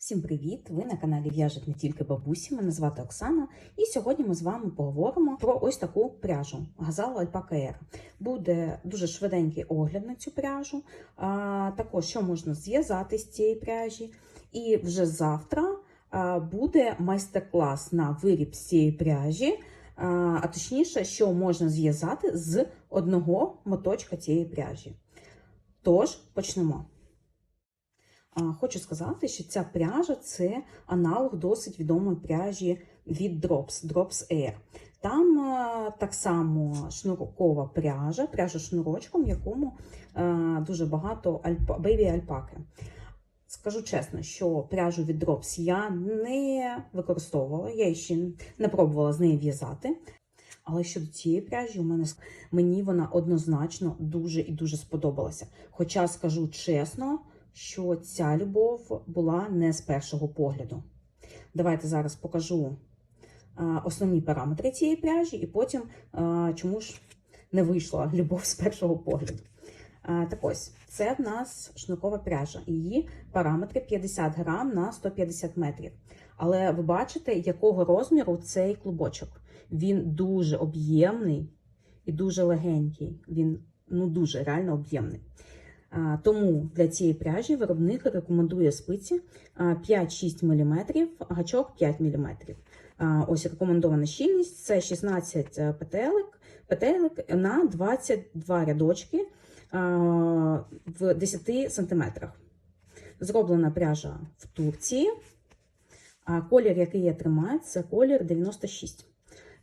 Всім привіт! Ви на каналі В'яжуть не тільки бабусі. Мене звати Оксана, і сьогодні ми з вами поговоримо про ось таку пряжу Газала Альпака Air. Буде дуже швиденький огляд на цю пряжу, а також що можна зв'язати з цієї пряжі. І вже завтра а, буде майстер-клас на виріб з цієї пряжі, а, а точніше, що можна зв'язати з одного моточка цієї пряжі. Тож почнемо. Хочу сказати, що ця пряжа це аналог досить відомої пряжі від Drops, Drops Air. Там так само шнуркова пряжа, пряжа шнурочком, в якому дуже багато бейбі альпаки. Скажу чесно, що пряжу від Drops я не використовувала, я ще не пробувала з нею в'язати. Але щодо цієї пряжі, у мене мені вона однозначно дуже і дуже сподобалася. Хоча скажу чесно, що ця любов була не з першого погляду. Давайте зараз покажу основні параметри цієї пряжі, і потім чому ж не вийшла любов з першого погляду. Так ось, це в нас шнуркова пряжа. Її параметри 50 грам на 150 метрів. Але ви бачите, якого розміру цей клубочок. Він дуже об'ємний і дуже легенький. Він ну дуже реально об'ємний. Тому для цієї пряжі виробник рекомендує спиці 5-6 мм, гачок 5 мм. Ось рекомендована щільність це 16 петелек, петелек на 22 рядочки в 10 см. Зроблена пряжа в Турції. Колір, який я тримаю, це колір 96.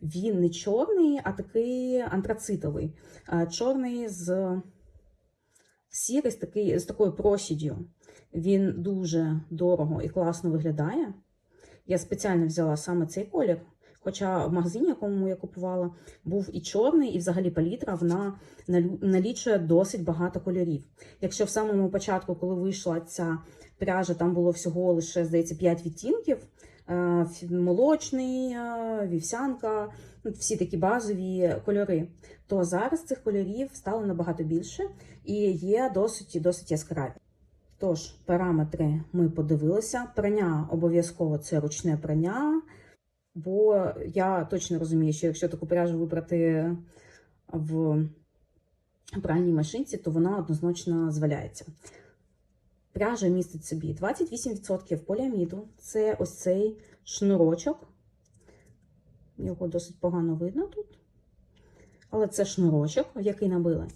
Він не чорний, а такий антрацитовий. Чорний з сірий з, такий, з такою просіддю. Він дуже дорого і класно виглядає. Я спеціально взяла саме цей колір. Хоча в магазині, якому я купувала, був і чорний, і взагалі палітра вона налічує досить багато кольорів. Якщо в самому початку, коли вийшла ця пряжа, там було всього лише, здається, 5 відтінків: молочний, вівсянка, ну, всі такі базові кольори, то зараз цих кольорів стало набагато більше і є досить досить яскраві. Тож, параметри ми подивилися. Прання обов'язково це ручне прання, бо я точно розумію, що якщо таку пряжу вибрати в пральній машинці, то вона однозначно зваляється. Пряжа містить собі 28% поліаміду, це ось цей шнурочок. Його досить погано видно тут. Але це шнурочок, який набили.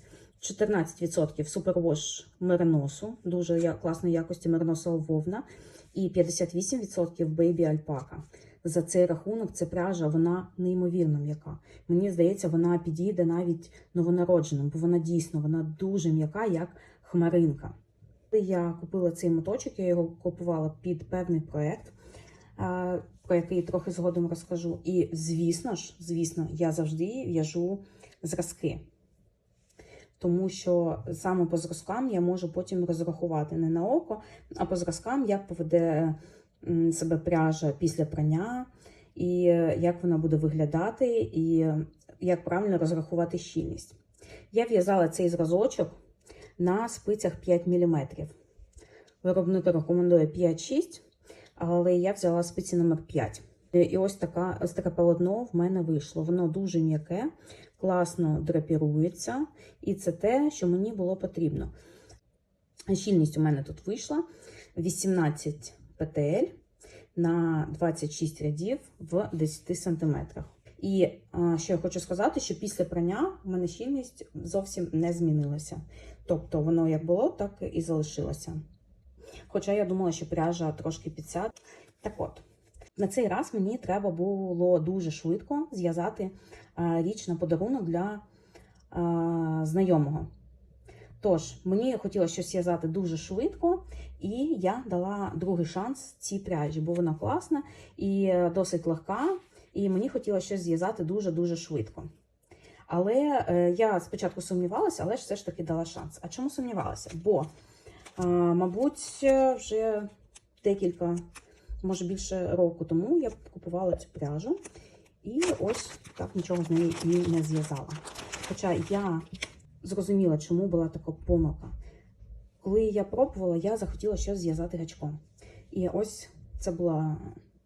14% супервош мериносу, дуже класної якості мериносова вовна, і 58% бейбі альпака. За цей рахунок ця пряжа вона неймовірно м'яка. Мені здається, вона підійде навіть новонародженим, бо вона дійсно вона дуже м'яка, як хмаринка. Коли я купила цей моточок, я його купувала під певний проєкт, про який трохи згодом розкажу. І, звісно ж, звісно, я завжди в'яжу зразки. Тому що саме по зразкам я можу потім розрахувати не на око, а по зразкам, як поведе себе пряжа після прання, і як вона буде виглядати, і як правильно розрахувати щільність. Я в'язала цей зразочок на спицях 5 мм. Виробник рекомендує 5-6, але я взяла спиці номер 5. І ось така, ось таке полотно в мене вийшло. Воно дуже м'яке, класно драпірується, і це те, що мені було потрібно. Щільність у мене тут вийшла 18 петель на 26 рядів в 10 см. І що я хочу сказати, що після прання у мене щільність зовсім не змінилася. Тобто воно як було, так і залишилося. Хоча я думала, що пряжа трошки підсяде. Так от, на цей раз мені треба було дуже швидко зв'язати річ на подарунок для а, знайомого. Тож, мені хотілося щось зв'язати дуже швидко, і я дала другий шанс цій пряжі, бо вона класна і досить легка, і мені хотілося щось зв'язати дуже-дуже швидко. Але е, я спочатку сумнівалася, але ж все ж таки дала шанс. А чому сумнівалася? Бо, мабуть, вже декілька, може більше року тому я купувала цю пряжу, і ось так нічого з нею і не зв'язала. Хоча я зрозуміла, чому була така помилка. Коли я пробувала, я захотіла щось зв'язати гачком. І ось це була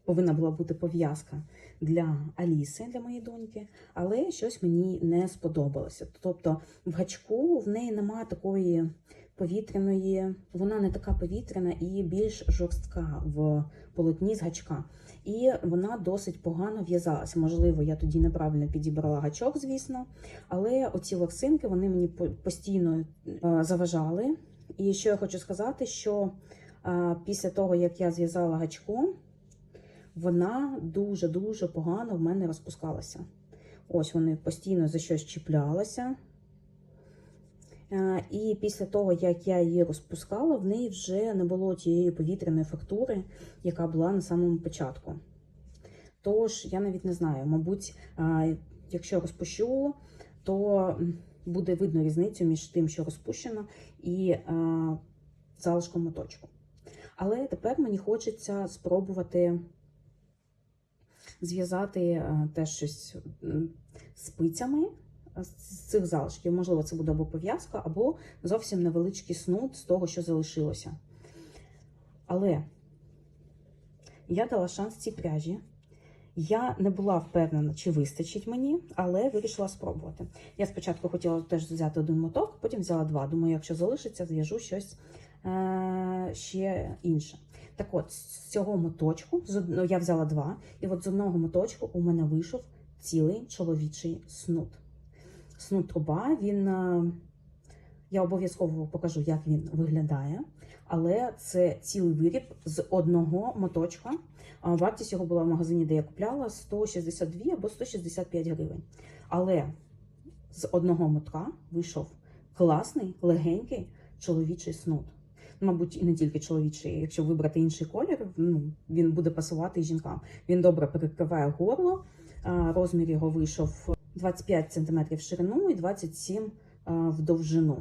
повинна була бути пов'язка для Аліси, для моєї доньки, але щось мені не сподобалося. Тобто в гачку в неї немає такої повітряної, вона не така повітряна і більш жорстка в полотні з гачка. І вона досить погано в'язалася. Можливо, я тоді неправильно підібрала гачок, звісно, але оці локсинки вони мені постійно е, заважали. І що я хочу сказати, що е, після того, як я зв'язала гачком, вона дуже-дуже погано в мене розпускалася. Ось вони постійно за щось чіплялися. Е, І після того, як я її розпускала, в неї вже не було тієї повітряної фактури, яка була на самому початку. Тож, я навіть не знаю, мабуть, е, якщо розпущу, то буде видно різницю між тим, що розпущено, і е, залишком моточку. Але тепер мені хочеться спробувати зв'язати е, теж щось спицями з цих залишків. Можливо, це буде або пов'язка, або зовсім невеличкий снуд з того, що залишилося. Але я дала шанс цій пряжі. Я не була впевнена, чи вистачить мені, але вирішила спробувати. Я спочатку хотіла теж взяти один моток, потім взяла два. Думаю, якщо залишиться, зв'яжу щось е- ще інше. Так от, з цього моточку, я взяла два, і от з одного моточку у мене вийшов цілий чоловічий снуд. Снуд труба, він. е, Я обов'язково покажу, як він виглядає, але це цілий виріб з одного моточка. Вартість його була в магазині, де я купляла 162 або 165 гривень. Але з одного мотка вийшов класний, легенький чоловічий снуд. Мабуть, і не тільки чоловічий, якщо вибрати інший колір, ну, він буде пасувати жінкам. Він добре перекриває горло. Розмір його вийшов 25 см в ширину і 27 в довжину.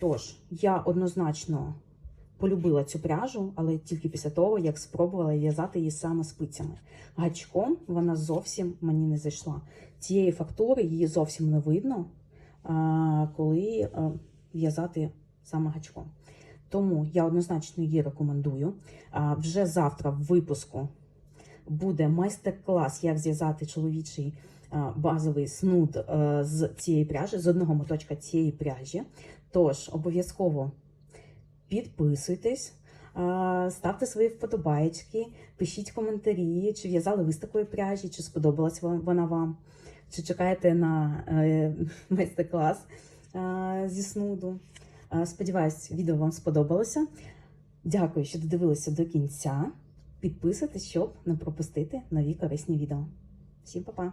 Тож, я однозначно полюбила цю пряжу, але тільки після того, як спробувала в'язати її саме спицями. Гачком вона зовсім мені не зайшла. Цієї фактури її зовсім не видно, коли в'язати саме гачком. Тому я однозначно її рекомендую. А, Вже завтра в випуску буде майстер-клас, як зв'язати чоловічий базовий снуд е, з цієї пряжі, з одного моточка цієї пряжі. Тож обов'язково підписуйтесь, ставте свої вподобайки, пишіть коментарі, чи в'язали ви з такої пряжі, чи сподобалась вона вам, чи чекаєте на е, майстер-клас зі снуду. Е, Сподіваюсь, відео вам сподобалося. Дякую, що додивилися до кінця. Підписуйтесь, щоб не пропустити нові корисні відео. Всім па-па!